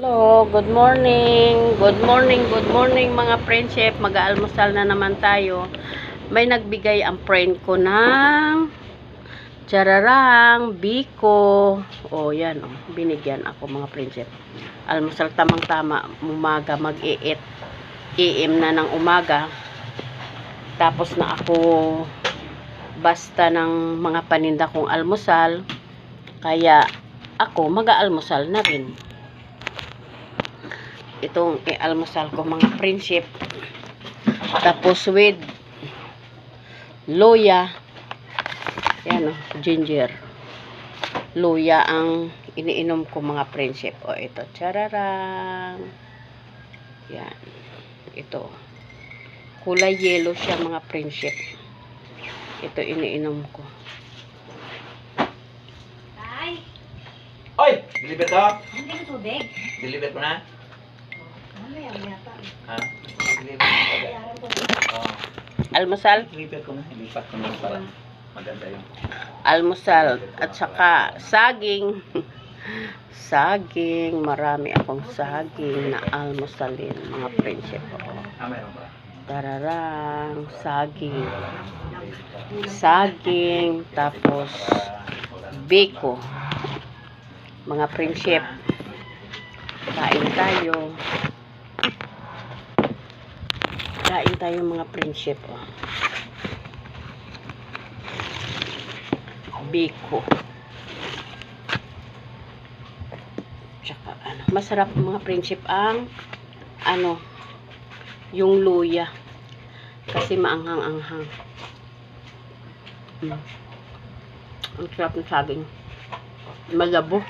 Hello, good morning. Good morning, good morning mga friendship. Mag-aalmusal na naman tayo. May nagbigay ang friend ko ng chararang, biko. O, yan. Oh, binigyan ako mga friendship. Almusal tamang-tama. Umaga mag-iit. iim na ng umaga. Tapos na ako basta ng mga paninda kong almusal. Kaya ako mag-aalmusal na rin itong i-almusal ko mga friendship. Tapos with loya. Yan o, ginger. Loya ang iniinom ko mga friendship. O ito, chararang. Yan ito. Kulay yellow siya mga friendship. Ito iniinom ko. Ay, Oy! Deliver to? hindi ko tubig. Deliver ko na? Mamaya, mamaya pa. Ha? Deliver ko na. Bayaran ko na. Oo. almusal Deliver ko na. Ilipat ko na para maganda yung... almusal at saka saging. Saging. Marami akong saging na almusalin mga friendship ko. Ah, tararang. Saging. Saging tapos biko. Mga friendship. Kain tayo kain tayo mga friendship oh. biko. Tsaka ano masarap mga friendship ang ano yung luya. Kasi maanghang-anghang. Mm. ang sarap ng saging. Malabo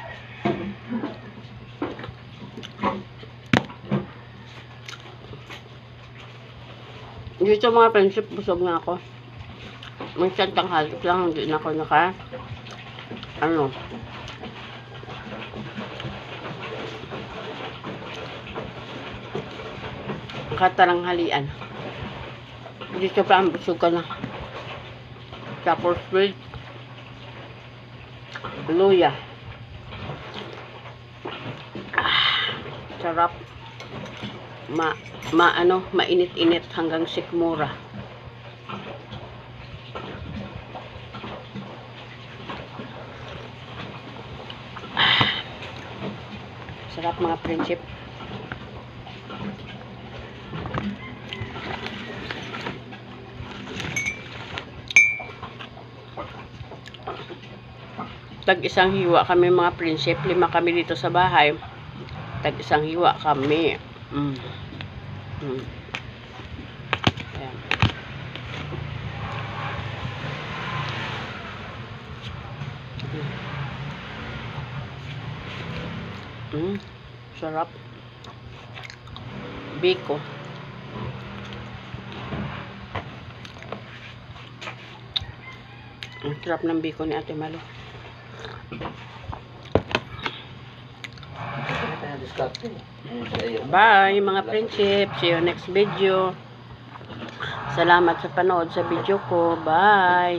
dito mga friendship busog na ako. Minsan tanghali lang hindi na ako naka ano. Kataranghalian dito pa ang busog ka na. Tapos with luya ah, sarap ma, ma ano mainit-init hanggang sikmura. Sarap mga friendship. Tag isang hiwa kami mga prinsip lima kami dito sa bahay. Tag isang hiwa kami mm. Mm. Ayan. Mm. sarap biko ang sarap ng biko ni Ate Malo. Bye mga friendship. See you next video. Salamat sa panood sa video ko. Bye.